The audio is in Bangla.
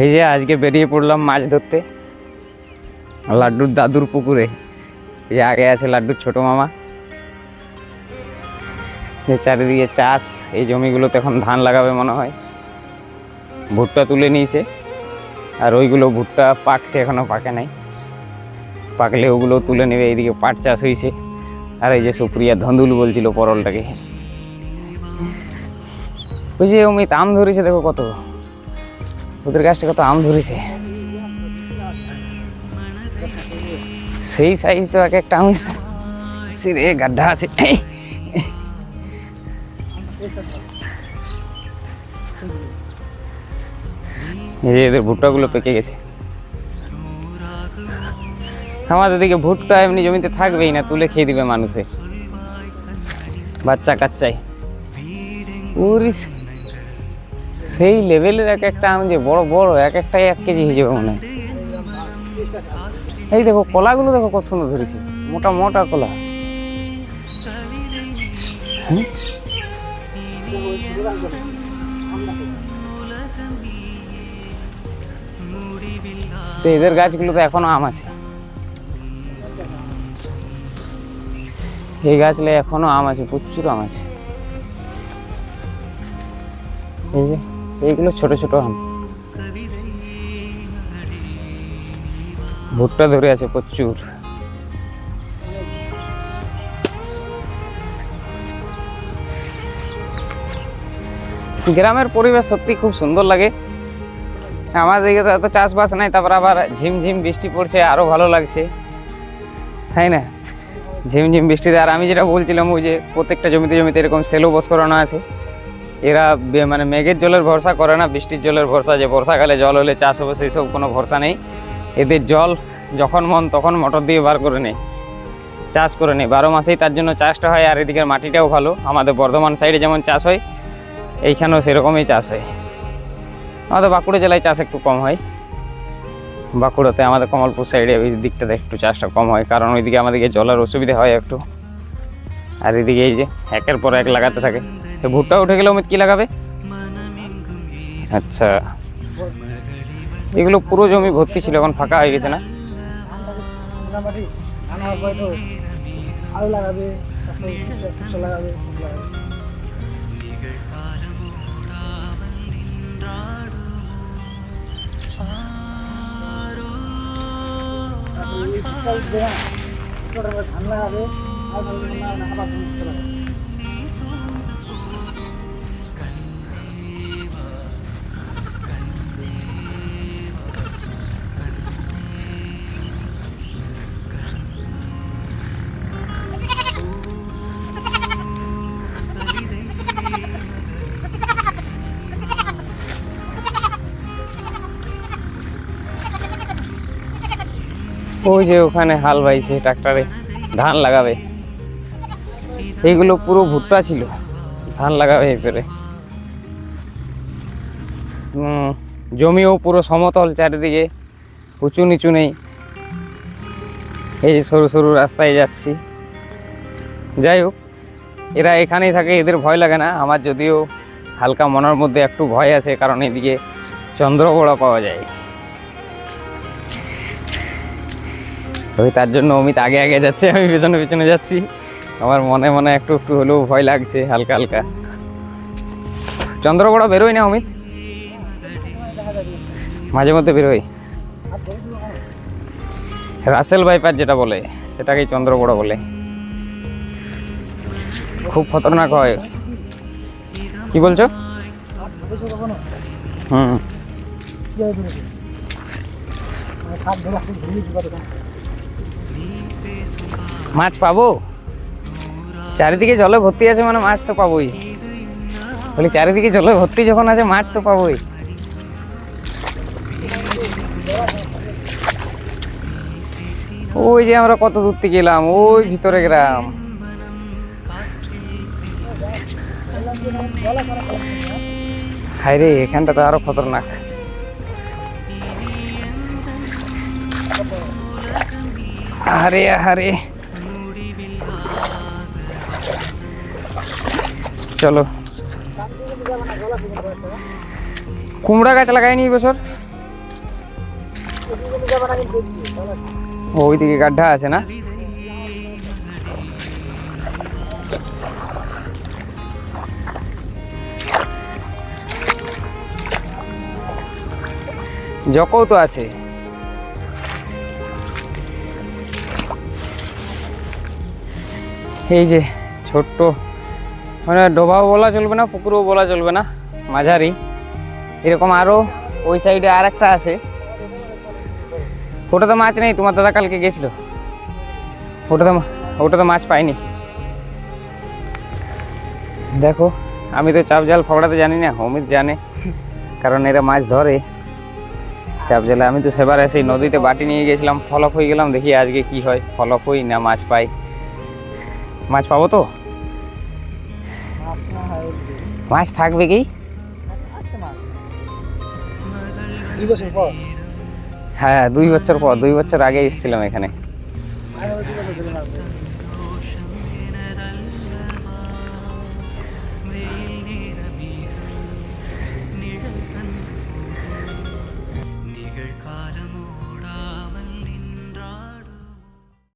এই যে আজকে বেরিয়ে পড়লাম মাছ ধরতে, লাড্ডুর দাদুর পুকুরে। এই যে আগে আছে লাড্ডুর ছোট মামা। চারিদিকে চাষ, এই জমিগুলোতে এখন ধান লাগাবে মনে হয়। ভুট্টা তুলে নিয়েছে, আর ওইগুলো ভুট্টা পাকছে এখনও পাকে নাই। পাকলে ওগুলো তুলে নেবে, এইদিকে পাট চাষ হয়েছে আর এই যে সুপ্রিয়া ধন্দুল বলছিল পরলটাকে। ওই যে অমিত, আম ধরেছে, দেখো কত। ওদের গাছটা কত আম ধরেছে। সেই সাইজ তো এক একটা আমের। সিরে গাড্ডা আছে। এই, যে এদের ভুট্টাগুলো পেকে গেছে। আমাদের দিকে ভুট্টা এমনি জমিতে থাকবেই না তুলে খেয়ে দিবে মানুষে। বাচ্চা কাচ্চাই। উরিস। সেই লেভেলের এক একটা আম যে বড় বড়, এক একটাই এক কেজি হয়ে যাবে মনে এই দেখো, কলাগুলো দেখো কত সুন্দর ধরেছে। মোটা মোটা কলা? তো এদের গাছগুলোতে এখনও আম আছে। এই গাছলে এখনও আম আছে, প্রচুর আম আছে। এই যে। এইগুলো ছোট ছোট আম। ভুট্টা ধরে আছে প্রচুর। গ্রামের পরিবেশ সত্যি খুব সুন্দর লাগে। আমাদের দিকে তো এত চাষবাস নাই, তারপর আবার ঝিমঝিম বৃষ্টি পড়ছে আরও ভালো লাগছে। তাই না? ঝিমঝিম বৃষ্টিতে, আর আমি যেটা বলছিলাম, ওই যে প্রত্যেকটা জমিতে জমিতে এরকম সেলো বস করানো আছে। এরা মানে মেঘের জলের ভরসা করে না, বৃষ্টির জলের ভরসা, যে বর্ষাকালে জল হলে চাষ হবে, সেই সব কোনো ভরসা নেই। এদের জল যখন মন তখন মোটর দিয়ে বার করে নেয়, চাষ করে নেই বারো মাসেই তার জন্য চাষটা হয়, আর এদিকের মাটিটাও ভালো। আমাদের বর্ধমান সাইডে যেমন চাষ হয়, এইখানেও সেরকমই চাষ হয়। আমাদের বাঁকুড়া জেলায় চাষ একটু কম হয়। বাঁকুড়াতে আমাদের কমলপুর সাইডে ওই দিকটাতে একটু চাষটা কম হয়, কারণ ওইদিকে আমাদেরকে জলের অসুবিধা হয় একটু। আর এদিকে এই যে, একের পর এক লাগাতে থাকে। তো ভুট্টা উঠে গেলে অমিত কী লাগাবে? আচ্ছা। এগুলো পুরো জমি ভর্তি ছিল, এখন ফাঁকা হয়ে গেছে না? ধান লাগাবে। তারপরে ওই যে ওখানে হাল বাইছে ট্রাক্টরে। ধান লাগাবে। এইগুলো পুরো ভুট্টা ছিল। ধান লাগাবে এরপরে জমিও পুরো সমতল চারিদিকে। উঁচু নিচু নেই। এই সরু সরু রাস্তায় যাচ্ছি। যাই হোক, এরা এখানেই থাকে, এদের ভয় লাগে না। আমার যদিও হালকা মনের মধ্যে একটু ভয় আছে, কারণ এদিকে চন্দ্রগোড়া পাওয়া যায়। ওই তার জন্য অমিত আগে আগে যাচ্ছে, আমি পেছনে পেছনে যাচ্ছি। আমার মনে মনে একটু একটু হলেও ভয় লাগছে, হালকা হালকা। চন্দ্রগড়া বেরোয় না অমিত? মাঝে মধ্যে বেরোয় রাসেল বাইপার যেটা বলে, সেটাকেই চন্দ্রগড়া বলে। খুব খতরনাক হয়। কি বলছো? হুম। মাছ পাবো? চারিদিকে জলে ভর্তি আছে মানে মাছ তো পাবোই। বলি চারিদিকে জলে ভর্তি যখন আছে, মাছ তো পাবোই। ওই যে আমরা কত দূর থেকে এলাম, ওই ভিতরে গ্রাম। হায় রে এখানটা তো আরও খতরনাক। আরে আরে চলো। কুমড়া গাছ লাগাইনি এই বছর ওদিকে যাবে না কিন্তু এদিকে, তাহলে ওইদিকে গাড্ডা আছে না? জকও তো আছে। এই যে ছোট্ট মানে ডোবাও বলা চলবে না, পুকুরও বলা চলবে না, মাঝারি। এরকম আরও ওই সাইডে আর একটা আছে। ওটা তো মাছ নেই, তোমার দাদা কালকে গেছিল। ওটা তো ওটা তো মাছ পাইনি। দেখো, আমি তো চাপ জাল ফকড়াতে জানি না, অমিত জানে, কারণ এরা মাছ ধরে। চাপ জালে আমি তো সেবার সেই নদীতে বাটি নিয়ে গেছিলাম ফলপ হয়ে গেলাম, দেখি আজকে কি হয় ফলপ হই না মাছ পাই। মাছ পাবো তো। মাছ থাকবে কি? হ্যাঁ দুই বছর পর দুই বছর আগে এসেছিলাম এখানে।